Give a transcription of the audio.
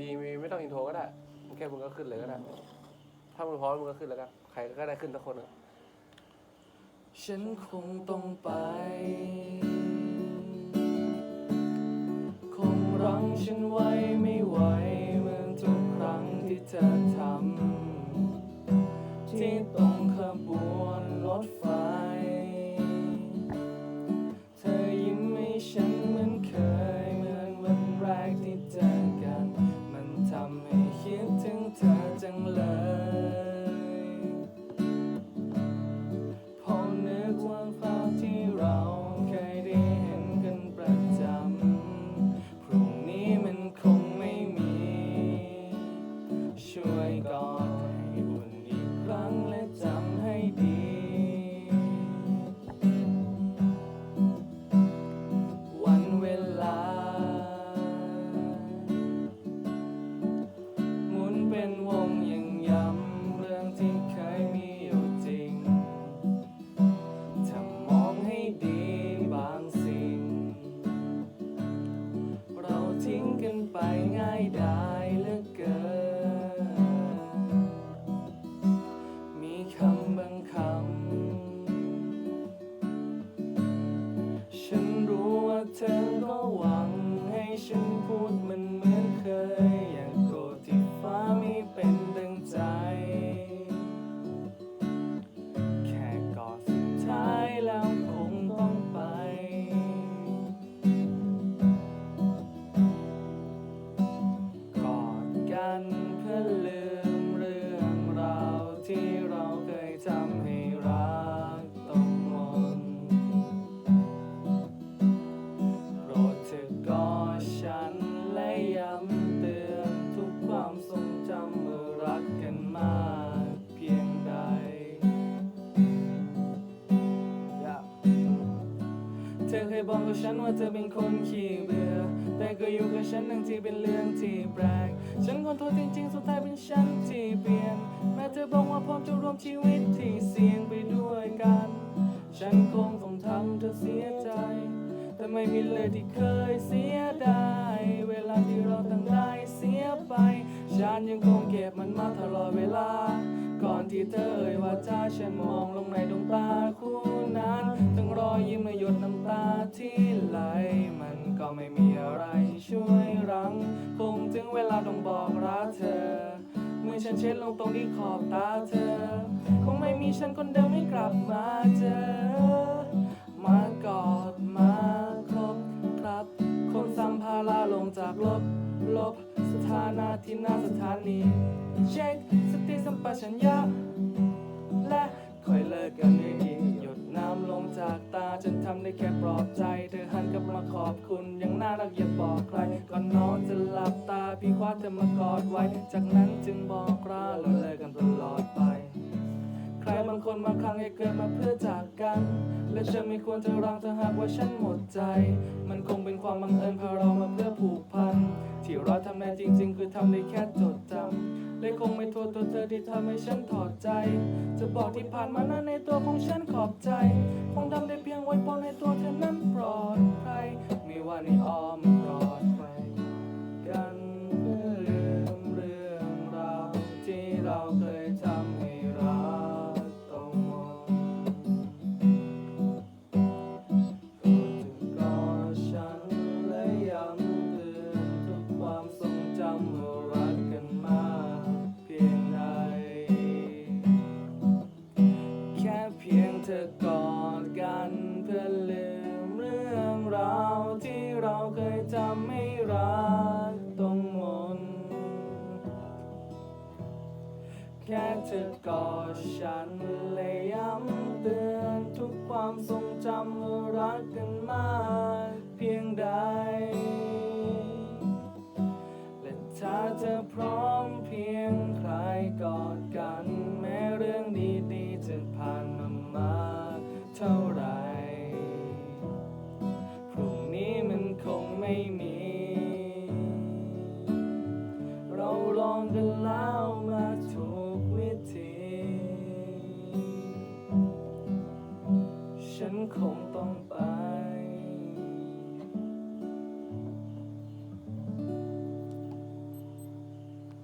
มีมีไม่ต้องอินโทรก็ได้แค่มึงก็ขึ้นเลยก็ได้ ถ้ามึงพร้อมมึงก็ขึ้นแล้วกันใครก็ได้ขึ้นสักคนหนึ่งฉันคงต้องไป คงรั้งฉันไว้ไม่ไหวเหมือนทุกครั้งที่เธอทำที่ตรงขบวนรถไฟ ช่วยกอด เธอก็หวังให้ฉันพูดมันเหมือนเคย กับฉันว่าเธอเป็นคนขี้เบื่อ แต่ก็อยู่กับฉันทั้งที่เป็นเรื่องที่แปลก ฉันขอโทษจริงๆ สุดท้ายเป็นฉันที่เปลี่ยน แม้เธอบอกว่าพร้อมจะร่วมชีวิตที่เสี่ยงไปด้วยกัน ฉันคงต้องทำเธอเสียใจ แต่ไม่มีเลยที่เคยเสียดาย เวลาที่เราตั้งได้เสียไป ฉันยังคงเก็บมันมาตลอดเวลา ก่อนที่เธอเอ่ยว่าจ้าฉันมองลงในดวงตาคู่นั้นทั้งรอยยิ้มและหยดน้ำตาที่ไหล มันก็ไม่มีอะไรช่วยรั้ง คงถึงเวลาต้องบอกรักเธอ เมื่อฉันเช็ดลงตรงที่ขอบตาเธอ คงไม่มีฉันคนเดิมไม่กลับมาเจอ ลบ สถานะที่หน้าสถานี เช็คสติสัมปชัญญะ และค่อยเลิกกันด้วยดีหยดน้ำลงจากตาฉันทำได้แค่ปลอบใจ เธอหันกลับมาขอบคุณยังน่ารักอย่าบอกใคร ก่อนนอนจะหลับตาพี่คว้าเธอมากอดไว้ จากนั้นจึงบอกราเราเลิกกันตลอดไปใครบางคนบาครั้งให้เกิดมาเพื่อจากกัน และฉันไม่ควรจะรังเธอหากว่าฉันหมดใจ มันคงเป็นความบังเอิญพาเรามาเพื่อ เราทำในจริง ๆ คือทำได้แค่จดจำเลยคงไม่โทษตัวเธอที่ทำให้ฉันถอดใจ จะบอกที่ผ่านมานั้นในตัวของฉันขอบใจ คงทำได้เพียงไว้พรให้ตัวเธอนั้น ธอกอดกันเพื่อลืมเรื่องราวที่เราเคยทำให้รักต้องมน แค่เธอกอดฉันและย้ำเตือนทุกความทรงจำว่ารักกันมากเพียงใด และถ้าเธอพร้อมเพียงใครก ม่มี เราลองกันแล้วมาถูกวิธี ฉันคงต้องไป